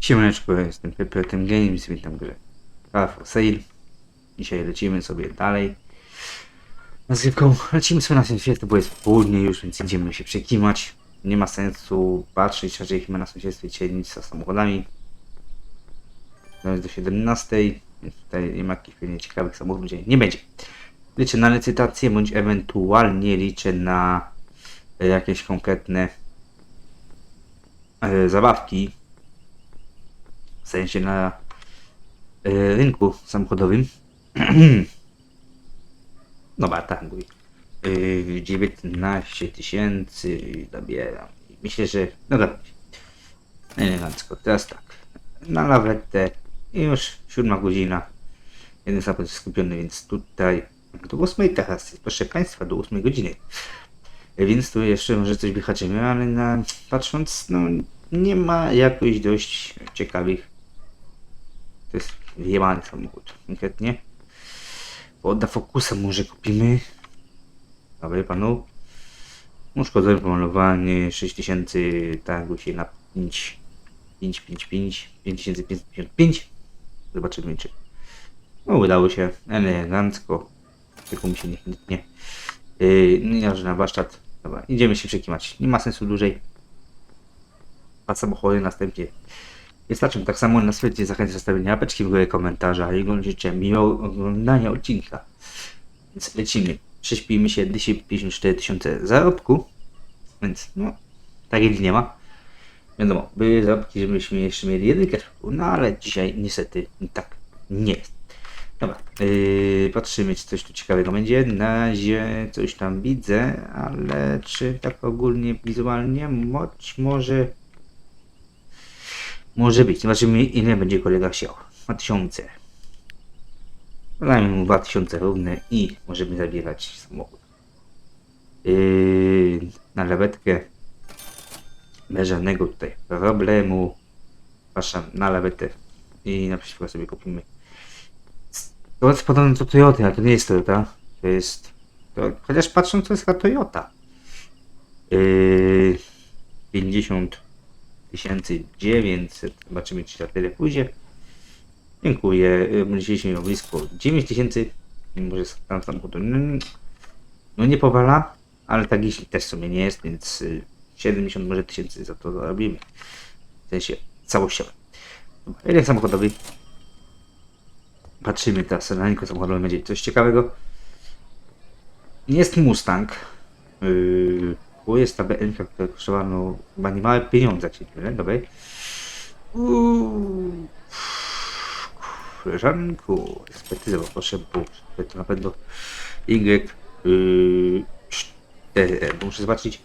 Siemaneczko, jestem Pepe, tym Games, witam grę Car for Sale. Dzisiaj lecimy sobie dalej. Nazywką lecimy sobie na świat, bo jest południe już, więc idziemy się przekimać. Nie ma sensu patrzeć, raczej chyba na sąsiedztwie dzisiaj nic z samochodami. To jest do 17, więc tutaj nie ma jakichś pewnie ciekawych samochodów, dzisiaj nie będzie. Liczę na licytację, bądź ewentualnie liczę na jakieś konkretne e, zabawki, w sensie na e, rynku samochodowym. Dobra, tak mówię. E, 19 tysięcy dobieram. Myślę, że no dobra. Elegancko. Teraz tak. Na lawetę i już siódma godzina. Jeden samochód jest skupiony, więc tutaj do 8 teraz, proszę Państwa, do 8 godziny. Więc tu jeszcze może coś wyhaczymy, ale na, patrząc, no nie ma jakoś dość ciekawych. To jest wyjebany samochód, konkretnie. Podda Focusa może kupimy. Dobry panu. Uszkodzone pomalowanie 6000 targu się na 5 5 5 5 5555 Zobaczymy czy no, udało się. Elegancko. Tylko mi się nie chętnie. Yy, nie że na warsztat. Dobra idziemy się przekimać nie ma sensu dłużej. A samochody następnie Wystarczy tak samo na świecie zachęcę zostawienia apeczki w górę komentarza i życzę miłego oglądania odcinka. Więc lecimy. Prześpijmy się 254 tysiące zarobku. Więc no, takiej nie ma. Wiadomo, były zarobki, żebyśmy jeszcze mieli jedynkę, no ale dzisiaj niestety tak nie jest. Dobra, yy, patrzymy czy coś tu ciekawego będzie. Na razie coś tam widzę, ale czy tak ogólnie wizualnie, choć może może być. Zobaczymy ile będzie kolega chciał. 2000. Dajmy mu 2000 równe i możemy zabierać samochód. Yy, na lawetkę. Bez żadnego tutaj problemu. Przepraszam, na lawetę. I na przykład sobie kupimy. To jest podobne do Toyota, ale to nie jest Toyota. To jest... To, chociaż patrząc to jest Toyota. Yy, 50 1900. Zobaczymy, czy na tyle pójdzie. Dziękuję. Myśleliśmy o blisko 9000. Może tam samochód no, nie powala, ale tak jeśli też w sumie nie jest, więc y, 70 może tysięcy za to zarobimy. W sensie całościowo. Dobra, Rynek samochodowy. Patrzymy teraz na rynku samochodowym. Będzie coś ciekawego. Jest Mustang. Yy, bo jest ta BMK, która kosztowała no, chyba nie małe pieniądze, nie mylę, dobrej. Uuu. Koleżanku, ekspertyzę proszę, bo to na pewno Y yy, 4, bo muszę zobaczyć,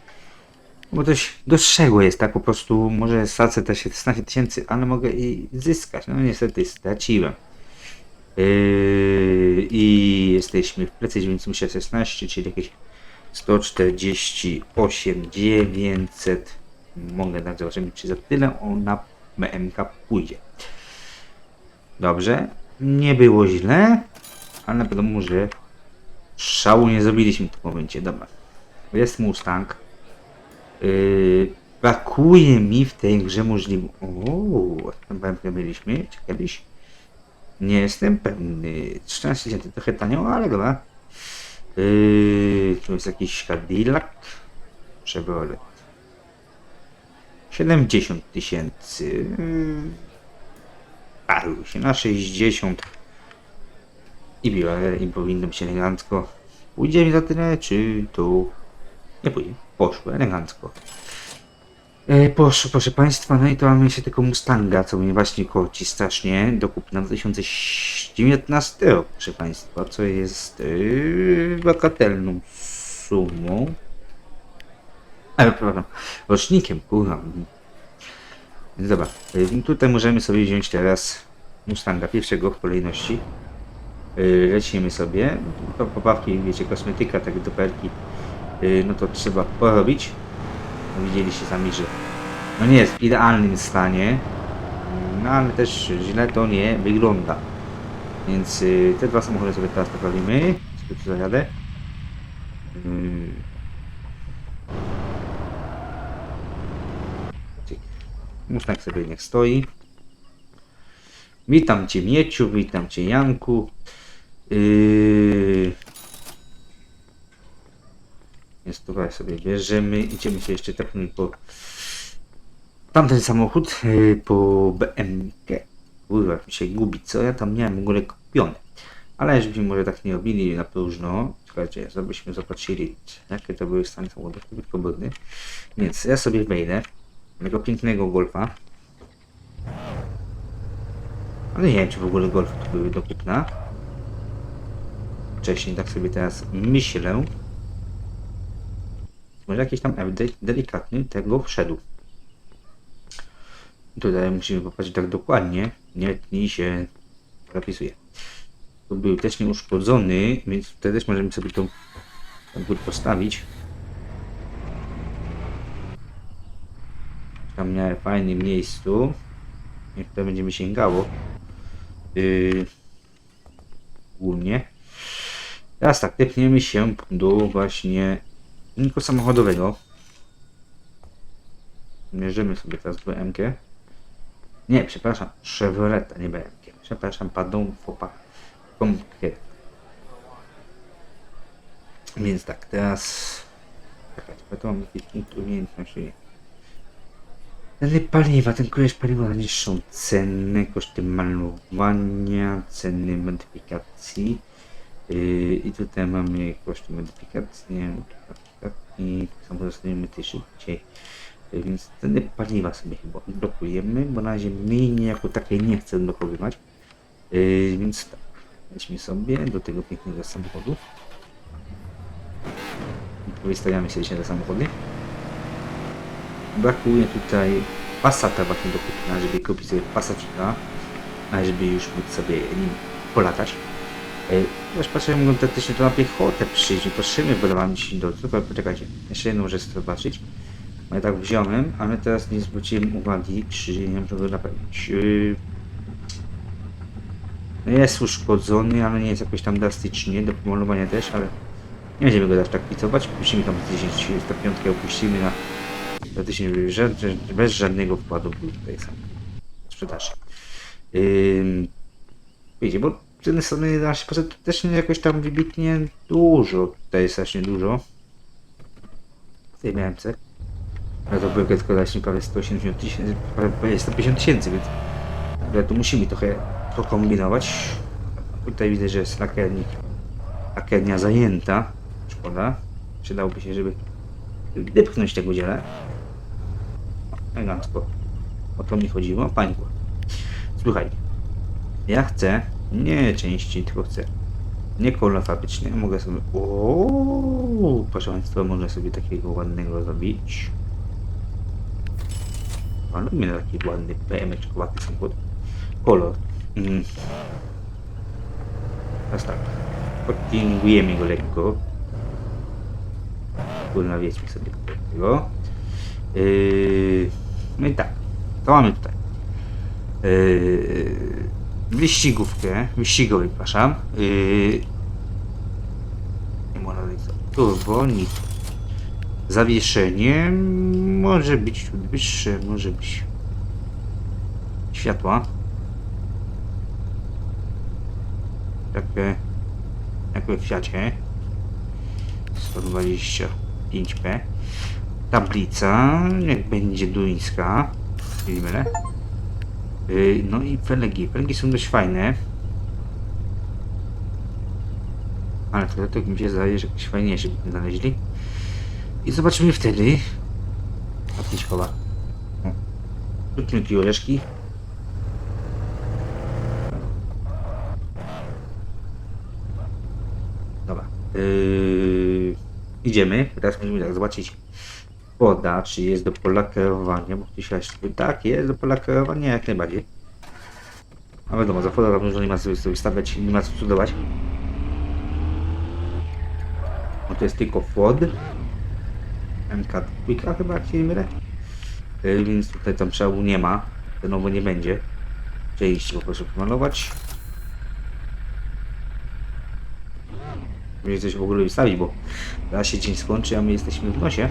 bo dość dostrzegłe jest, tak po prostu, może stracę te 16 tysięcy, ale mogę i zyskać, no niestety straciłem. Yy, I jesteśmy w plecy 916, czyli jakieś 148 900 mogę dać zobaczymy czy za tyle on na BMK pójdzie. Dobrze. Nie było źle ale na pewno że szału nie zrobiliśmy w tym momencie. Dobra. Jest Mustang. Yy, brakuje mi w tej grze możliwe ooo tam mieliśmy. Kiedyś nie jestem pewny. 14 tysięcy trochę tanio ale dobra Yy, tu jest jakiś Cadillac. Chevrolet. 70 tysięcy. Yy, Paru się na 60. I biorę i powinno być elegancko. Pójdzie mi za tyle, czy tu nie pójdzie? Poszło elegancko. E, poszło, proszę Państwa, no i to mamy jeszcze tego Mustanga, co mnie właśnie korci strasznie do kupna w 2019 rok, proszę Państwa, co jest yy, bakatelną sumą. Ale przepraszam, rocznikiem, kurwa. Dobra, yy, tutaj możemy sobie wziąć teraz Mustanga pierwszego w kolejności. Yy, lecimy sobie. To poprawki, wiecie, kosmetyka, tak duperki, yy, no to trzeba porobić. Widzieliście sami, że no nie jest w idealnym stanie, no ale też źle to nie wygląda. Więc y, te dwa samochody sobie teraz poprawimy. Sobie tu zajadę. Cyk. Mustang sobie niech stoi. Witam Cię Mieciu, witam Cię Janku. Yy... Tutaj sobie bierzemy, idziemy się jeszcze tepnąć po tamten samochód, yy, po BMK. Kurwa, mi się gubi, co ja tam miałem w ogóle kupione. Ale żebyśmy może tak nie robili na próżno, słuchajcie, żebyśmy zobaczyli, jakie to były stany samochodów, pogodny. Więc ja sobie wejdę, tego pięknego golfa. Ale nie wiem, czy w ogóle golfy tu były do kupna. Wcześniej tak sobie teraz myślę. Może jakiś tam update delikatny tego wszedł. Tutaj musimy popatrzeć tak dokładnie. Nie tnij się zapisuje. Tu był też nieuszkodzony, więc tutaj też możemy sobie to jakby postawić. Tam miałem fajnym miejscu. Niech to będzie mi sięgało. Yy, ogólnie. Teraz tak, tepniemy się do właśnie rynku samochodowego. Mierzymy sobie teraz BMK. Nie, przepraszam, Chevroleta, nie BMK. Przepraszam, pardon, fopa. Pomkę. Więc tak, teraz... Czekać, bo to mam jakieś umiejętności. Ceny paliwa, ten kujesz paliwa na niższą cenę, koszty malowania, ceny modyfikacji. Yy, I tutaj mamy koszty modyfikacji, nie wiem, i samochodostawimy ty szybciej. Yy, Więc ceny paliwa sobie chyba blokujemy, bo na razie mi niejako takiej nie chcę blokowywać. Yy, więc tak, weźmy sobie do tego pięknego samochodu. Wystawiamy się dzisiaj do samochody. Brakuje tutaj Passata właśnie do kupienia, żeby kupić sobie Passatika, a żeby już móc sobie nim polatać. E, Też patrzę, mogą teoretycznie to na piechotę przyjść, nie potrzebuję budować się do tylko poczekajcie, jeszcze jedną rzecz zobaczyć. I tak wziąłem, ale teraz nie zwróciłem uwagi, czy nie wiem czego naprawić. Yy, no Jest uszkodzony, ale nie jest jakoś tam drastycznie, do pomalowania też, ale nie będziemy go też tak picować. Puścimy tam 10 105 opuścimy na 2000 ża- bez żadnego wkładu tutaj sam sprzedaży. Ym, wiecie, bo ceny strony na 8% to też nie jakoś tam wybitnie dużo. Tutaj jest strasznie dużo. W tej BMC. Ale to były tylko właśnie prawie 180 tysięcy, prawie 150 tysięcy, więc ale tu musimy trochę pokombinować. Tutaj widzę, że jest lakiernik, lakiernia zajęta. Szkoda. Przydałoby się, żeby wypchnąć tego dziele. Elegancko. O to mi chodziło. Pańku. Słuchaj. Ja chcę nie części, tylko chcę nie. Ja mogę sobie... O, proszę Państwa, mogę sobie takiego ładnego zrobić. A lubimy taki ładny PM-czkowaty samochód. Kolor. Mm. Teraz tak. Podtingujemy go lekko. Kurna, wieźmy sobie tego. Yy, no i tak. To mamy tutaj. Yy, wyścigówkę. Wyścigowy, przepraszam. Yy, turbo, nitro. Zawieszenie może być wyższe, może być światła. Takie, jak we Fiacie. 125p. Tablica, jak będzie duńska. Nie mylę. Yy, No i felegi. Felegi są dość fajne. Ale to mi się zdaje, że jakieś fajniejsze by znaleźli. I zobaczymy wtedy. Patyczkowa. Krótkie orzeszki. Dobra. Yy, idziemy. Teraz musimy tak zobaczyć woda, czy jest do polakierowania, bo ktoś jeszcze tak, jest do polakierowania jak najbardziej. A wiadomo, za woda tam dużo nie ma co sobie stawiać, nie ma co cudować. No to jest tylko Ford. MK2 chyba, jak się nie mylę. Yy, więc tutaj tam przełu nie ma. Cenowo nie będzie. Części po prostu pomalować. Będzie coś w ogóle wystawić, bo teraz się dzień skończy, a my jesteśmy w nosie.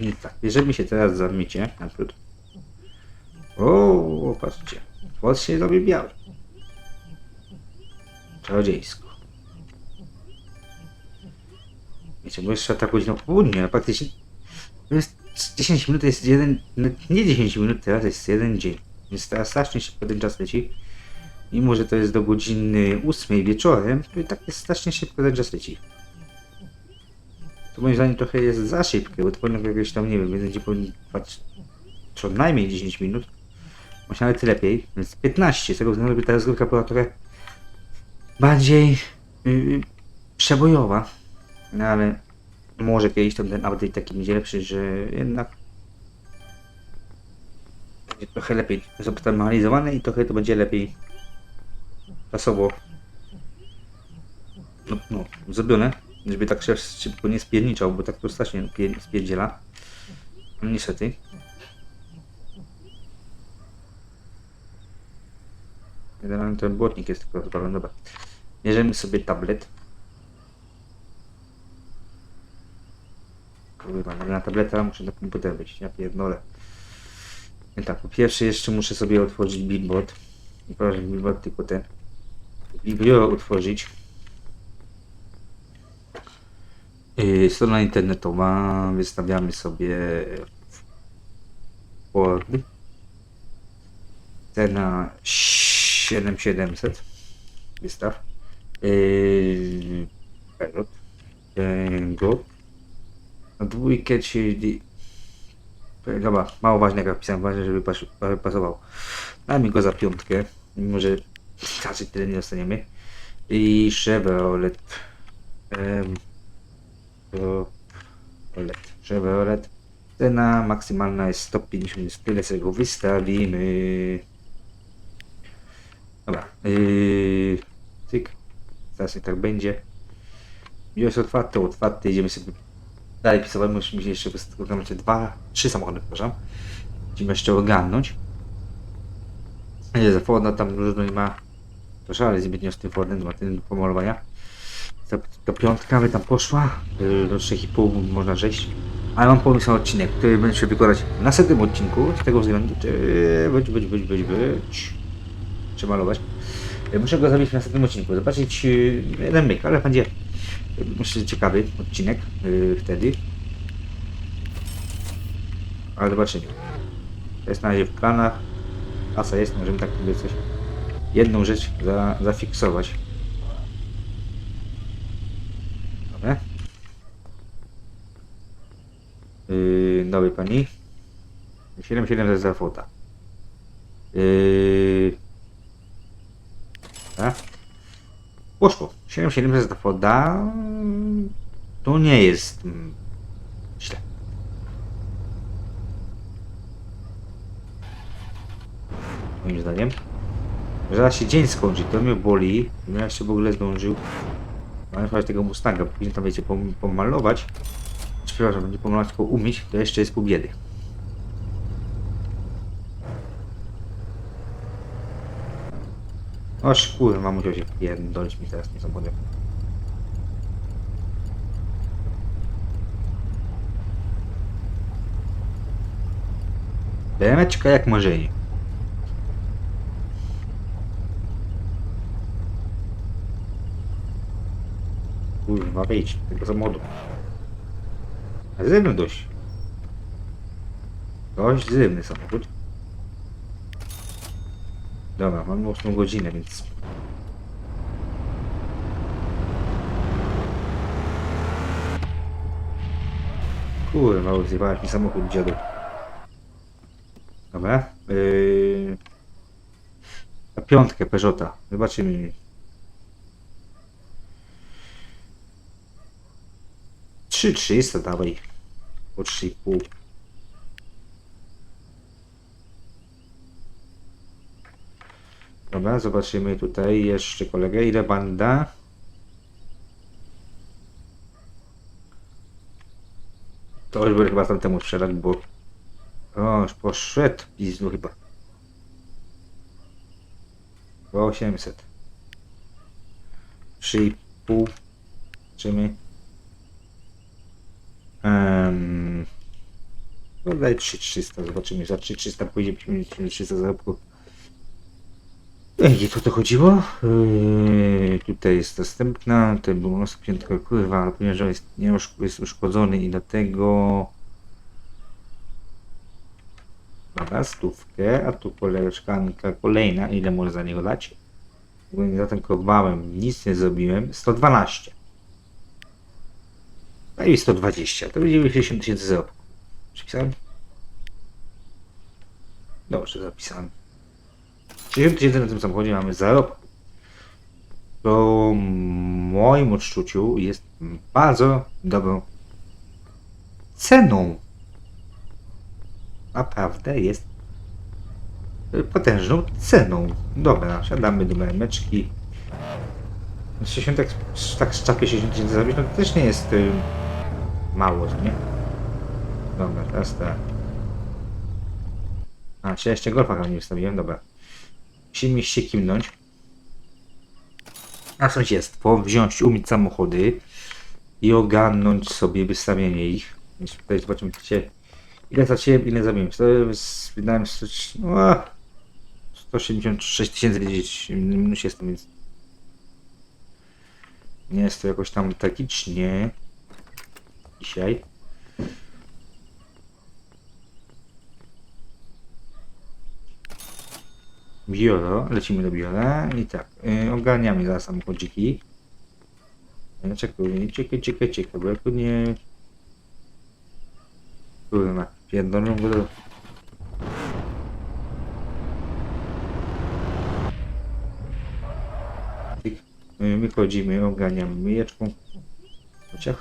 I tak, bierzemy się teraz za mycie, naprzód. O, patrzcie. Włos się zrobi biały. Czarodziejsko. Wiecie, bo jeszcze tak godzina po południu, a praktycznie to jest 10 minut, jest jeden, no, nie 10 minut, teraz jest jeden dzień. Więc teraz strasznie szybko ten czas leci. Mimo, że to jest do godziny 8 wieczorem, to i tak jest strasznie szybko ten czas leci. To moim zdaniem trochę jest za szybkie, bo to powinno jakieś tam, nie wiem, będzie powinien trwać co najmniej 10 minut. Może nawet lepiej, więc 15, z tego względu, by ta rozgrywka była trochę bardziej yy, przebojowa. No ale może kiedyś tam ten update taki będzie lepszy, że jednak będzie trochę lepiej zoptymalizowane i trochę to będzie lepiej czasowo no, no, zrobione, żeby tak się szybko nie spierniczał, bo tak to strasznie pie- spierdziela. Niestety. Generalnie ten błotnik jest tylko rozwalony. Dobra. Bierzemy sobie tablet. Kurwa, na tableta muszę na komputer być, ja pierdolę. I tak, po pierwsze jeszcze muszę sobie otworzyć billboard. Proszę billboard, tylko ten. Biblio utworzyć. Yy, strona internetowa, wystawiamy sobie Word. Cena 7700. Wystaw. Yy, Pelot. Go. Na dwójkę, czyli... Dobra, mało ważne jak napisałem, ważne, żeby pas, pasował. Dajmy go za piątkę, mimo że raczej tyle nie dostaniemy. I Chevrolet. Um, Chevrolet. Chevrolet. Cena maksymalna jest 150, więc tyle sobie go wystawimy. Dobra. Yy, cyk. Zaraz jak tak będzie. Już otwarte, otwarte. Idziemy sobie dalej pisałem. Musimy jeszcze wystawić dwa, trzy samochody, przepraszam. Musimy jeszcze ogarnąć. Nie, za Forda tam różno nie ma. To szale zbytnio z tym Fordem, ma ten pomalowania. Ta, ta piątka by tam poszła. y, Do 3,5 można rześć. Ale mam pomysł na odcinek, który będę się wykonać w następnym odcinku. Z tego względu, czy być, być, być, być, być. Czy malować. Y, Muszę go zrobić w następnym odcinku. Zobaczyć y, jeden myk, ale będzie myślę, ciekawy odcinek wtedy. Ale zobaczymy. To jest na razie w planach. Asa jest, możemy tak sobie coś. Jedną rzecz za, zafiksować. Dobra. Yy, nowy pani. 7700 za fota. Yy. Tak? Poszło. 7700 za foda. To nie jest mm, źle. Moim zdaniem. Zaraz się dzień skończy, to mnie boli. Ja jeszcze w ogóle zdążył. Mam jechać tego Mustanga, później tam wiecie, pom- pomalować. Przepraszam, nie pomalować, tylko umyć, to jeszcze jest pół biedy. Oż kurwa, musiał się pierdolić mi teraz nie samochodem. Bemeczka jak marzenie. Kurwa, wyjdź z tego samochodu. Zrywny dość. Dość zrywny samochód. Dobra, mamy 8 godzinę, więc... Kurwa, zjebałeś mi samochód, dziadu. Dobra. Yy... Na piątkę Peugeota. Zobaczymy. Trzy trzysta dawaj. Po trzy i pół. Dobra, zobaczymy tutaj jeszcze kolegę. Ile banda? To już będę chyba tamtemu sprzedać, bo... O, już poszedł pizdu chyba. Po 800. 3,5. Zobaczymy. Um, No daj 3300, zobaczymy, za 3300 pójdzie 5300 zarobku. Ej, to to chodziło? Yy, tutaj jest następna, to było piętko, kurwa, ale ponieważ jest, nie jest uszkodzony i dlatego... Dobra, stówkę, a tu koleżkanka kolejna, ile może za niego dać? Bo nie zatankowałem, nic nie zrobiłem, 112. No i 120, to będzie 60 tysięcy zarobku. Przypisałem? Dobrze, zapisałem. 60 tysięcy na tym samochodzie mamy zarobku. To moim odczuciu jest bardzo dobrą ceną. Naprawdę jest potężną ceną. Dobra, siadamy do meczki. 60 tak, tak z czapie 60 tysięcy no to też nie jest y, mało, co nie? Dobra, teraz tak. A, czy ja jeszcze golfa nie wystawiłem? Dobra. Musimy się kimnąć. Na sąsiedztwo, wziąć, umyć samochody i ogarnąć sobie wystawienie ich. Więc tutaj zobaczymy, gdzie, ile zaciąłem, ile zabiłem. To jest, wydałem 100, no, 176 tysięcy, widzieć, minus jestem, więc nie jest to jakoś tam tragicznie dzisiaj. Biuro, lecimy do biura i tak, yy, ogarniamy zaraz samochodziki. Yy, Czekaj, czekaj, czekaj, czekaj, bo jak tu nie... Kurwa, pierdolą go do... Tyk. Yy, Wychodzimy, ogarniamy myjeczką. Chociaż...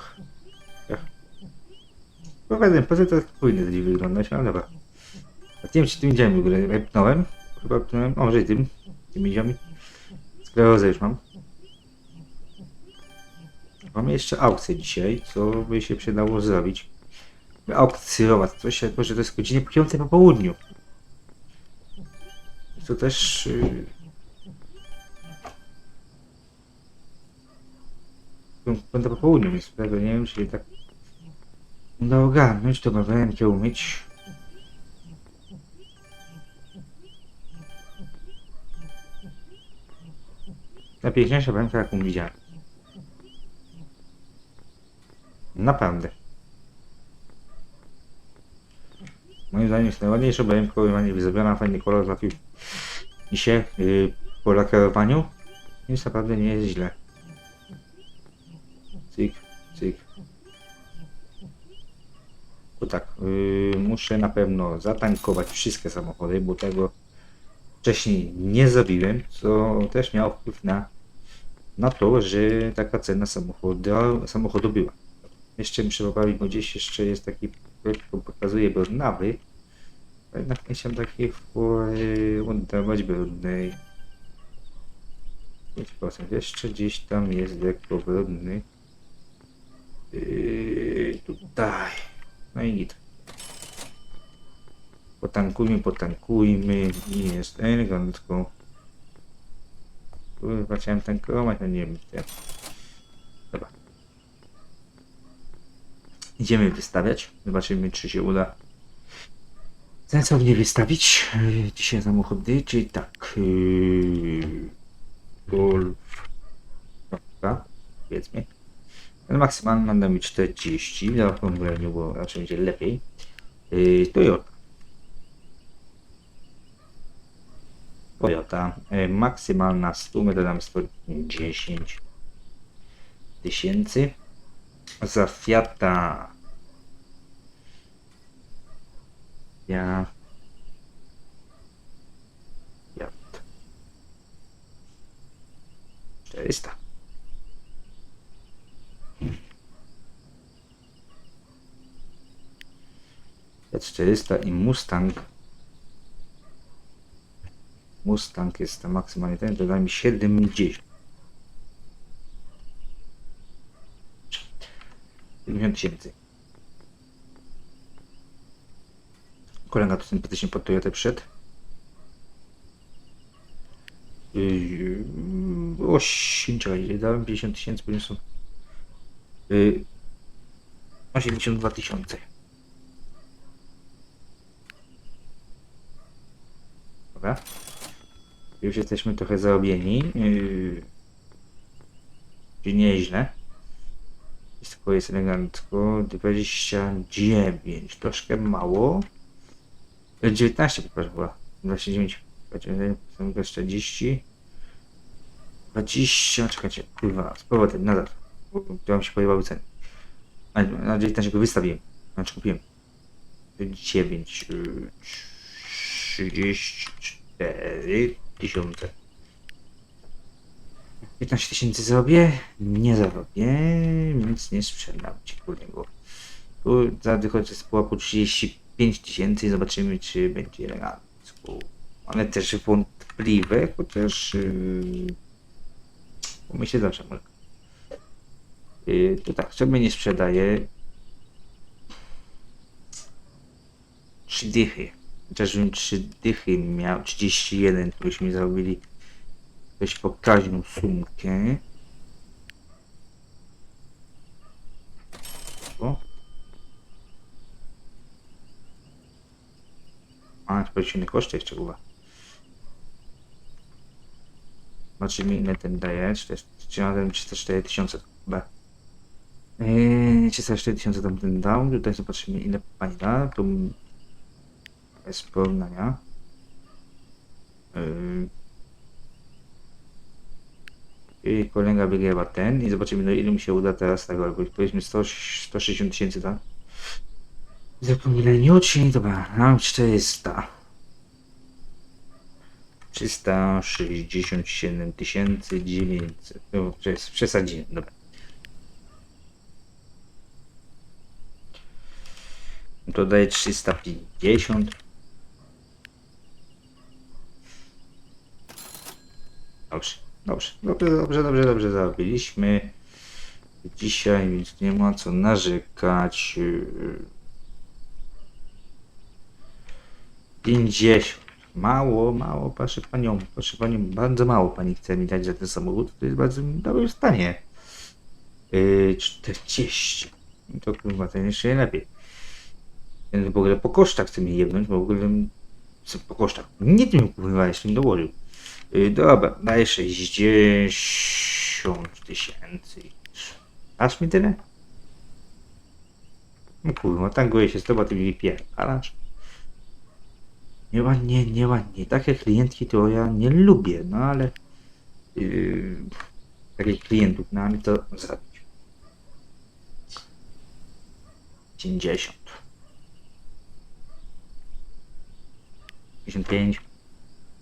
Powiedzmy, poza to powinny gdzieś wyglądać, ale dobra. A wiem, czy tym widziałem w ogóle, wepnąłem. Chyba wepnąłem, o może i tym, tymi ziami. Sklerozę już mam. Mamy jeszcze aukcję dzisiaj, co by się przydało zrobić. Aukcjować coś, jako że to jest godzinie po południu. To też... Yy... Piąta po południu, więc tego nie wiem, czy tak uda ogarnąć, to będę umyć. Najpiękniejsza bramka, jaką widziałem. Naprawdę. Moim zdaniem jest najładniejsza bramka, bo nie zrobiona, fajny kolor trafił i się yy, po lakierowaniu. Więc naprawdę nie jest źle. Cyk, cyk. To tak, yy, muszę na pewno zatankować wszystkie samochody, bo tego wcześniej nie zrobiłem, co też miało wpływ na, na to, że taka cena samochodu, samochodu była. Jeszcze muszę poprawić, bo gdzieś jeszcze jest taki pokazuje brudnawy. a Jednak nie chciałem takiej fury oddawać brudnej. 5% jeszcze gdzieś tam jest lekko brudny. Yy, tutaj. No i git. Potankujmy, potankujmy i jest elegancko. Kurwa, chciałem tankować, no nie wiem. Dobra. Idziemy wystawiać. Zobaczymy, czy się uda sensownie wystawić yy, dzisiaj samochody, czyli tak. Yy, Golf. Dobra, powiedzmy. Ten maksymalny będę mieć 40, dla okrągleniu, bo raczej będzie lepiej. Yy, Toyota. Toyota. E, maksymalna 100, my dodamy 110 tysięcy. Za Fiata. Ja. Fiat. 400. Fiat 400 i Mustang Mustang jest tam maksymalnie ten, to da mi 70. 70 tysięcy. Kolega tu sympatycznie pod Toyotę przyszedł. Yy, 8, czekaj, dałem 50 tysięcy, bo są... Yy, 82 tysiące. Dobra. Już jesteśmy trochę zarobieni. Yy, Czyli nieźle. Jest to jest elegancko. 29. Troszkę mało. 19 przepraszam była. 29. 40. 20. Czekajcie, kurwa, z powrotem. To wam się podobały ceny. Na 19 go wystawiłem. Znaczy kupiłem. 9. 30. Cztery tysiące. 15 tysięcy zrobię? Nie zarobię, więc nie sprzedam ci kurniego. Tu zadychodzę z pułapu 35 tysięcy i zobaczymy, czy będzie elegancko. One też wątpliwe, chociaż... Yy, bo zawsze może. Yy, to tak, sobie nie sprzedaję. Trzy dychy. Chociażbym trzy dychy miał, 31, to byśmy zrobili dość pokaźną sumkę. O. A, pewnie koszty jeszcze chyba. Zobaczymy ile ten daje. Czy, to jest, czy na ten 304 tysiące chyba. Eee, 304 tysiące tam ten dał. Tutaj zobaczymy ile pani da. Tu bez porównania. Eee, i kolega wygrywa ten i zobaczymy no ile mi się uda teraz tego robić. Powiedzmy 100, 160 tysięcy, tak? Zapomnieli uczeń, dobra, mam 400. 367 tysięcy 900. No, przes- przesadziłem, dobra. No To daje 350. Dobrze, dobrze, dobrze, dobrze, dobrze, dobrze zarobiliśmy dzisiaj, więc nie ma co narzekać. Yy, 50. Mało, mało, proszę panią, proszę panią, bardzo mało pani chce mi dać za ten samochód, to jest bardzo dobrym stanie. Yy, 40. To kurwa, ten jeszcze lepiej. Ten w ogóle po kosztach chce mi jebnąć, bo w ogóle po kosztach. Nie tym kurwa, jeszcze mi dołożył. Yy, dobra, daję 60 tysięcy. Aż mi tyle? No kurwa, tanguję się z tobą, ty mi pierdalasz. Nieładnie, nieładnie. Takie klientki to ja nie lubię, no ale... Yy, takich klientów, no ale to zrobić. 50. 55.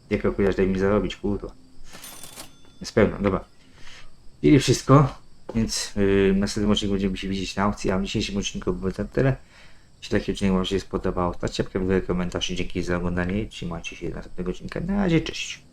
Jak chociaż daj mi zarobić, kurwa. Jest pełno, dobra. I wszystko, więc yy, w następnym odcinku będziemy się widzieć na aukcji, a w dzisiejszym odcinku było to tyle. Jeśli taki odcinek Wam się spodobał, stawcie łapkę w komentarz i dzięki za oglądanie. Trzymajcie się do następnego odcinka. Na razie, cześć.